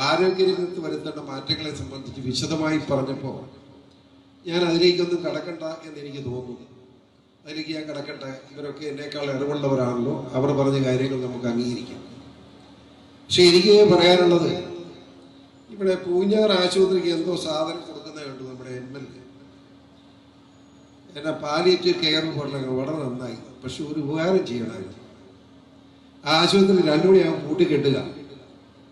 ആരോഗ്യരംഗത്ത് വരുത്തേണ്ട മാറ്റങ്ങളെ സംബന്ധിച്ച് വിശദമായി പറഞ്ഞപ്പോൾ ഞാൻ അതിലേക്കൊന്നും കടക്കണ്ട എന്ന് എനിക്ക് തോന്നുന്നു. അതിലേക്ക് ഞാൻ കടക്കട്ടെ ഇവരൊക്കെ എന്നേക്കാൾ അറിവുള്ളവരാണല്ലോ. അവർ പറഞ്ഞ കാര്യങ്ങൾ നമുക്ക് അംഗീകരിക്കാം. പക്ഷെ എനിക്ക് പറയാനുള്ളത് ഇവിടെ പൂഞ്ഞാർ ആശുപത്രിക്ക് എന്തോ സാധനം കൊടുക്കുന്നത് കണ്ടു നമ്മുടെ എം എൽ എ. എന്നാ പാലിയേറ്റീവ് കെയർ പറഞ്ഞ വളരെ നന്നായി. പക്ഷെ ഒരു ഉപകാരം ചെയ്യണമായിരുന്നു. ആശുപത്രി രണ്ടു മണിയാകുമ്പോൾ കൂട്ടിക്കെട്ടുക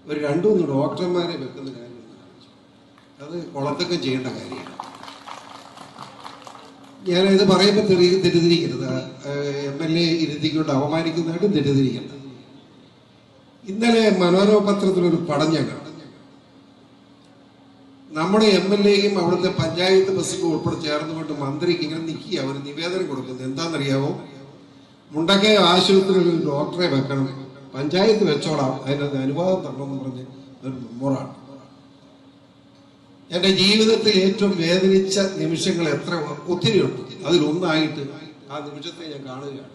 ഒരു രണ്ടു മൂന്ന് ഡോക്ടർമാരെ വെക്കുന്ന കാര്യം അത് കുളത്തൊക്കെ ചെയ്യേണ്ട കാര്യമാണ്. ഞാൻ ഇത് പറയുമ്പോൾ തെറി തെറ്റിദ്ധരിക്കരുത്. എം എൽ എ ഇരുത്തിക്കൊണ്ട് അപമാനിക്കുന്നതായിട്ടും തെറ്റിദ്ധരിക്കരുത് ഇന്നലെ മനോരമ പത്രത്തിലൊരു പടം ഞാൻ കണ്ടു. നമ്മുടെ എം എൽ എയും അവിടുത്തെ പഞ്ചായത്ത് ബസ്സിലും ഉൾപ്പെടെ ചേർന്നുകൊണ്ട് മന്ത്രിക്ക് ഇങ്ങനെ നിൽക്കുക അവർ നിവേദനം കൊടുക്കുന്നത് എന്താണെന്നറിയാവോ? മുണ്ടക്കയ ആശുപത്രിയിൽ ഒരു ഡോക്ടറെ വെക്കണം. പഞ്ചായത്ത് വെച്ചോളാം. അതിനകത്ത് അനുവാദം തരണമെന്ന് പറഞ്ഞ് ഒരു മെമ്മോറാണ് എന്റെ ജീവിതത്തിൽ ഏറ്റവും വേദനിച്ച നിമിഷങ്ങൾ എത്ര ഒത്തിരിയുണ്ട് അതിലൊന്നായിട്ട് ആ നിമിഷത്തെ ഞാൻ കാണുകയാണ്.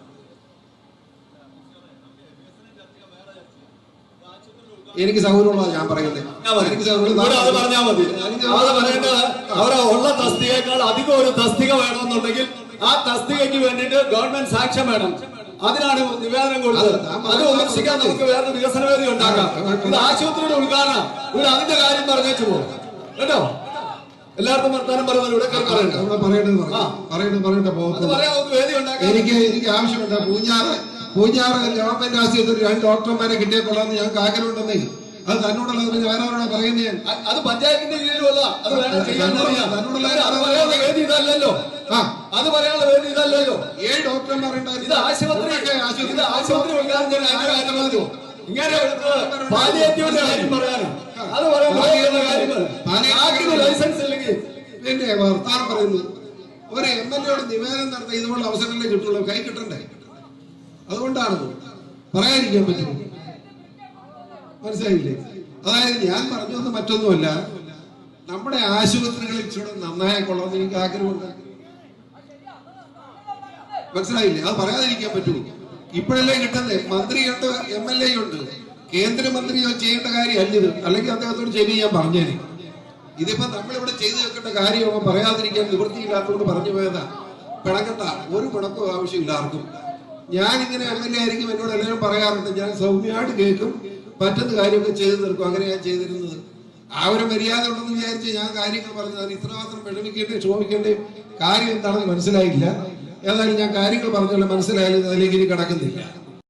എനിക്ക് സൗകര്യമുള്ള ഞാൻ പറയുന്നത് എനിക്ക് തസ്തികയേക്കാൾ അധികം ഒരു തസ്തിക വേണമെന്നുണ്ടെങ്കിൽ ആ തസ്തികയ്ക്ക് വേണ്ടിയിട്ട് ഗവൺമെന്റ് സാക്ഷ്യം വേണം. അതിനാണ് നിവേദനം കൊടുത്തത്. അത് വിമർശിക്കാൻ നമുക്ക് വേറെ വികസന വേദി ഉണ്ടാക്കാം ഇത് ആശുപത്രിയുടെ ഉദ്ഘാടനം. ഇവിടെ അതിന്റെ കാര്യം പറഞ്ഞേച്ചു പോകും കേട്ടോ? എല്ലാവർക്കും വർത്താനം എനിക്ക് എനിക്ക് ആവശ്യമുണ്ട്. പൂഞ്ഞാറ് പൂഞ്ഞാറ് ഗവൺമെന്റ് ആശുപത്രി രണ്ട് ഡോക്ടർമാരെ കിട്ടിയക്കൊള്ളാന്ന് ഞങ്ങൾക്ക് ആഗ്രഹമുണ്ടെന്നേ അത് തന്നോടുള്ള വേറെ അവരോട് പറയുന്നത് അത് പഞ്ചായത്തിന്റെ കീഴിലുള്ള തന്നോടുള്ള ആ. അത് പറയാനുള്ള വേറെ ഇതല്ലല്ലോ. ഏഴ് ഡോക്ടർമാരുണ്ടായിരുന്നു ഇത് ആശുപത്രി ഇത് ആശുപത്രി? ഇങ്ങനെ പാലിയേറ്റീവിന്റെ കാര്യം പറയാനും. അത് പറയാൻ ലൈസൻസ് ഇല്ലെങ്കിൽ പിന്നെ വർത്താനം പറയുന്നു. ഒരു എം എൽ എയോട് നിവേദനം നടത്താൻ ഇതുപോലുള്ള അവസരങ്ങളെ കിട്ടുള്ളൂ. കൈ കിട്ടണ്ടേ? അതുകൊണ്ടാണ് പറയാതിരിക്കാൻ പറ്റും മനസ്സിലായില്ലേ? അതായത് ഞാൻ പറഞ്ഞത് മറ്റൊന്നുമല്ല. നമ്മുടെ ആശുപത്രികളിൽ ഇച്ചിരി നന്നായി കൊള്ളാമെന്ന് എനിക്ക് ആഗ്രഹമുണ്ട്. മനസ്സിലായില്ലേ? അത് പറയാതിരിക്കാൻ പറ്റുമോ ഇപ്പോഴല്ലേ കിട്ടുന്നത് മന്ത്രിയുണ്ട് എം എൽ എ ഉണ്ട്. കേന്ദ്രമന്ത്രിയോ ചെയ്യേണ്ട കാര്യമല്ല ഇത്. അല്ലെങ്കിൽ അദ്ദേഹത്തോട് ചെയ്യുന്ന ഞാൻ പറഞ്ഞേനെ. ഇതിപ്പോ നമ്മളിവിടെ ചെയ്തു വെക്കേണ്ട കാര്യമോ പറയാതിരിക്കാൻ നിവൃത്തിയില്ലാത്തതുകൊണ്ട് പറഞ്ഞു പോയതാ. പിണക്കണ്ട ഒരു പിണക്കവും ആവശ്യമില്ല ആർക്കും ഞാൻ ഇങ്ങനെ എം എൽ എ ആയിരിക്കും എന്നോട് എല്ലാവരും പറയാറുണ്ട്. ഞാൻ സൗമ്യമായിട്ട് കേൾക്കും. പറ്റുന്ന കാര്യമൊക്കെ ചെയ്തു തീർക്കും. അങ്ങനെ ഞാൻ ചെയ്തിരുന്നത്. ആ ഒരു മര്യാദ ഉണ്ടെന്ന് വിചാരിച്ച് ഞാൻ കാര്യങ്ങൾ പറഞ്ഞത് ഇത്രമാത്രം വിഷമിക്കേണ്ടേ ക്ഷോഭിക്കേണ്ടേ? കാര്യം എന്താണെന്ന് മനസ്സിലായില്ല. ഏതായാലും ഞാൻ കാര്യങ്ങൾ പറഞ്ഞുള്ള മനസ്സിലായാലും അതിലേക്ക് ഇനി കടക്കുന്നില്ല.